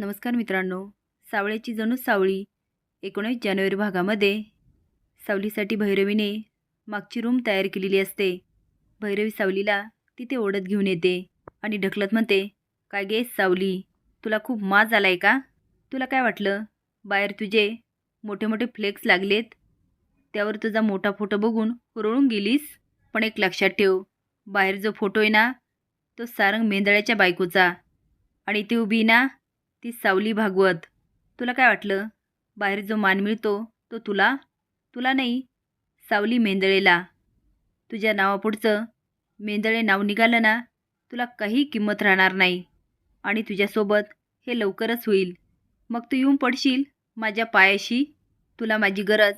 नमस्कार मित्रांनो. सावळ्याची जणू सावळी. एकोणीस जानेवारी भागामध्ये सावलीसाठी भैरवीने मागची रूम तयार केलेली असते. भैरवी सावलीला तिथे ओढत घेऊन येते आणि ढकलत म्हणते काय गे सावली तुला खूप माज आलाय का? तुला काय वाटलं? बाहेर तुझे मोठे मोठे फ्लेक्स लागलेत. त्यावर तुझा मोठा फोटो बघून हुरळून गेलीस. पण एक लक्षात ठेव बाहेर जो फोटो आहे ना तो सारंग मेंदळ्याच्या बायकोचा. आणि ती उभी ना ती सावली भागवत. तुला काय वाटलं? बाहेर जो मान मिळतो तो तुला? तुला नाही सावली मेंदळेला. तुझ्या नावापुढचं मेंदळे नाव निघालं ना तुला काही किंमत राहणार नाही. आणि तुझ्यासोबत हे लवकरच होईल. मग तू येऊन पडशील माझ्या पायाशी? तुला माझी गरज.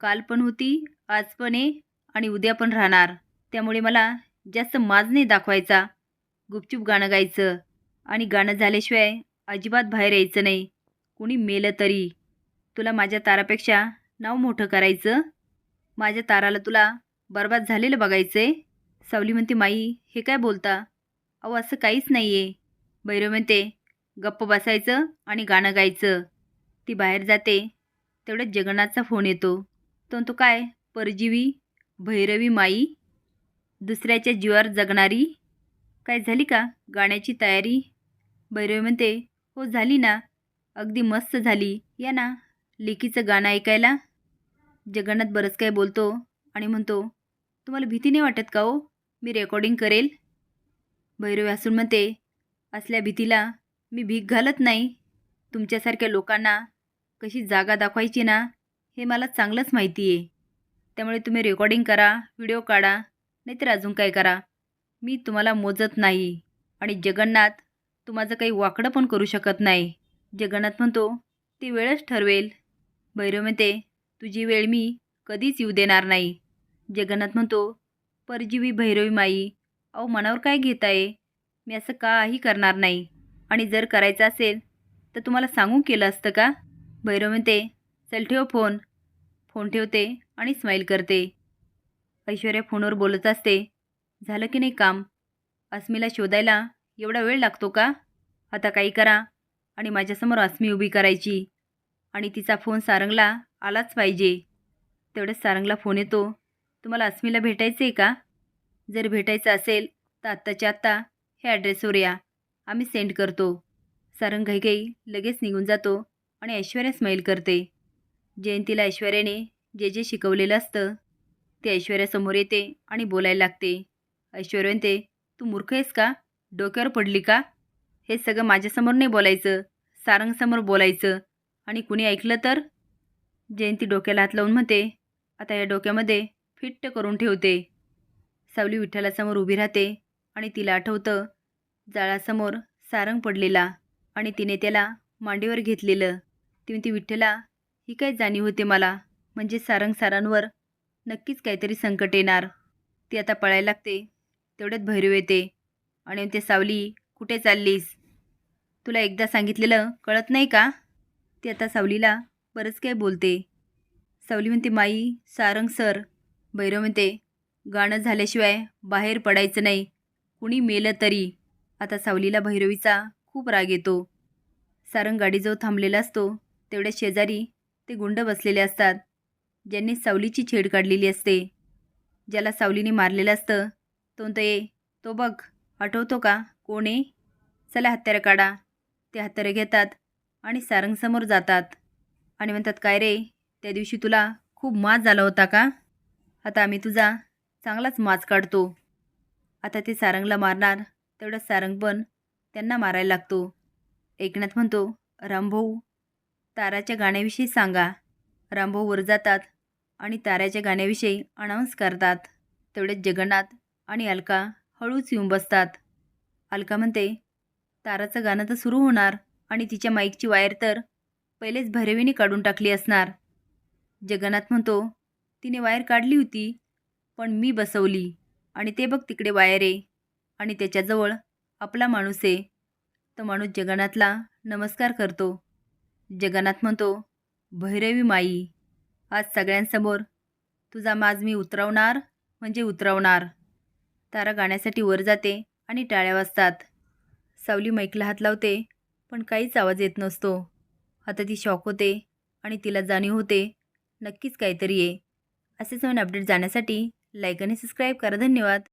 काल पण होती आज पण आहे आणि उद्या पण राहणार. त्यामुळे मला जास्त माज नाही दाखवायचा. गुपचूप गाणं गायचं. आणि गाणं झाल्याशिवाय अजिबात बाहेर यायचं नाही. कुणी मेलं तरी. तुला माझ्या तारापेक्षा नाव मोठं करायचं? माझ्या ताराला तुला बरबाद झालेलं बघायचं आहे सावली म्हणते माई हे काय बोलता? अहो असं काहीच नाही आहे भैरव म्हणते गप्प बसायचं आणि गाणं गायचं. ती बाहेर जाते. तेवढ्यात जगन्नाथचा फोन येतो. तो तो काय परजीवी? भैरवी माई? दुसऱ्याच्या जीवावर जगणारी? काय झाली का? गाण्याची तयारी? भैरवी म्हणते हो झाली ना. अगदी मस्त झाली. या ना लेकीचं गाणं ऐकायला. जगन्नाथ बरंच काय बोलतो आणि म्हणतो तुम्हाला भीती नाही वाटत का हो? मी रेकॉर्डिंग करेल. भैरवी हसून म्हणते असल्या भीतीला मी भीक घालत नाही. तुमच्यासारख्या लोकांना कशी जागा दाखवायची ना हे मला चांगलंच माहिती आहे. त्यामुळे तुम्ही रेकॉर्डिंग करा व्हिडिओ काढा नाहीतर अजून काय करा. मी तुम्हाला मोजत नाही. आणि जगन्नाथ तू माझं काही वाकडं पण करू शकत नाही. जगन्नाथ म्हणतो ती वेळच ठरवेल. भैरव म्हणते तुझी वेळ मी कधीच येऊ देणार नाही. जगन्नाथ म्हणतो परजीवी भैरवी माई अहो मनावर काय घेत आहे मी असं काही करणार नाही. आणि जर करायचं असेल तर तुम्हाला सांगू केलं असतं का? भैरव म्हणते चल ठेव फोन. फोन ठेवते आणि स्माईल करते. ऐश्वर्या फोनवर बोलत असते झालं की नाही काम? अस्मीला शोधायला एवढा वेळ लागतो का? आता काही करा. आणि माझ्यासमोर अस्मी उभी करायची. आणि तिचा फोन सारंगला आलाच पाहिजे. तेवढ्याच सारंगला फोन येतो. तुम्हाला अस्मीला भेटायचं आहे का? जर भेटायचं असेल तर आत्ताच्या आत्ता हे ॲड्रेसवर या. आम्ही सेंड करतो. सारंग घाईघाई लगेच निघून जातो आणि ऐश्वर्या स्माईल करते. जयंतीला ऐश्वर्याने जे जे शिकवलेलं असतं ते ऐश्वर्यासमोर येते आणि बोलायला लागते. ऐश्वर्या ते तू मूर्ख आहेस का? डोक्यावर पडली का? हे सगळं माझ्यासमोर नाही बोलायचं. सारंगसमोर बोलायचं. आणि कुणी ऐकलं तर? जयंती डोक्याला हात लावून म्हणते आता या डोक्यामध्ये फिट्ट करून ठेवते. सावली विठ्ठलासमोर उभी राहते आणि तिला आठवतं जाळासमोर सारंग पडलेला आणि तिने त्याला मांडीवर घेतलेलं. ती म्हणते विठ्ठला ही काय जाणीव होते मला? म्हणजे सारंग सारांवर नक्कीच काहीतरी संकट येणार. ती आता पळायला लागते. तेवढ्यात भैरव येते. आणि ते सावली कुठे चाललीस? तुला एकदा सांगितलेलं कळत नाही का? ती आता सावलीला बरंच काय बोलते. सावली म्हणते माई सारंग सर. भैरव म्हणते गाणं झाल्याशिवाय बाहेर पडायचं नाही. कुणी मेलं तरी. आता सावलीला भैरवीचा खूप राग येतो. सारंग गाडीजवळ थांबलेला असतो. तेवढ्या शेजारी ते गुंड बसलेले असतात ज्यांनी सावलीची छेड काढलेली असते. ज्याला सावलीने मारलेलं असतं तो म्हणतो ये तो बघ आठवतो का? कोणी? चला हत्यारं काढा. ते हत्यारं घेतात आणि सारंगसमोर जातात. आणि म्हणतात काय रे? त्या दिवशी तुला खूप माज झाला होता का? आता आम्ही तुझा चांगलाच माज काढतो. आता ते सारंगला मारणार तेवढं सारंग पण त्यांना मारायला लागतो. एकनाथ म्हणतो रामभाऊ ताराच्या गाण्याविषयी सांगा. रामभाऊ वर जातात आणि ताऱ्याच्या गाण्याविषयी अनाऊन्स करतात. तेवढेच जगन्नाथ आणि अलका हळूच येऊन बसतात. अलका म्हणते ताराचं गाणं तर सुरू होणार आणि तिच्या माईकची वायर तर पहिलेच भैरवीने काढून टाकली असणार. जगन्नाथ म्हणतो तिने वायर काढली होती पण मी बसवली आणि ते बघ तिकडे वायर आहे आणि त्याच्याजवळ आपला माणूस आहे. तो माणूस जगन्नाथला नमस्कार करतो. जगन्नाथ म्हणतो भैरवी माई आज सगळ्यांसमोर तुझा माज मी उतरवणार म्हणजे उतरवणार. तारा गाण्यासाठी वर जाते आणि टाळ्या वाजतात. सावली मैकला हात लावते पण काहीच आवाज येत नसतो. आता ती शॉक होते आणि तिला जाणीव होते नक्कीच काहीतरी आहे. असेच नवीन अपडेट जाण्यासाठी लाईक आणि सबस्क्राईब करा. धन्यवाद.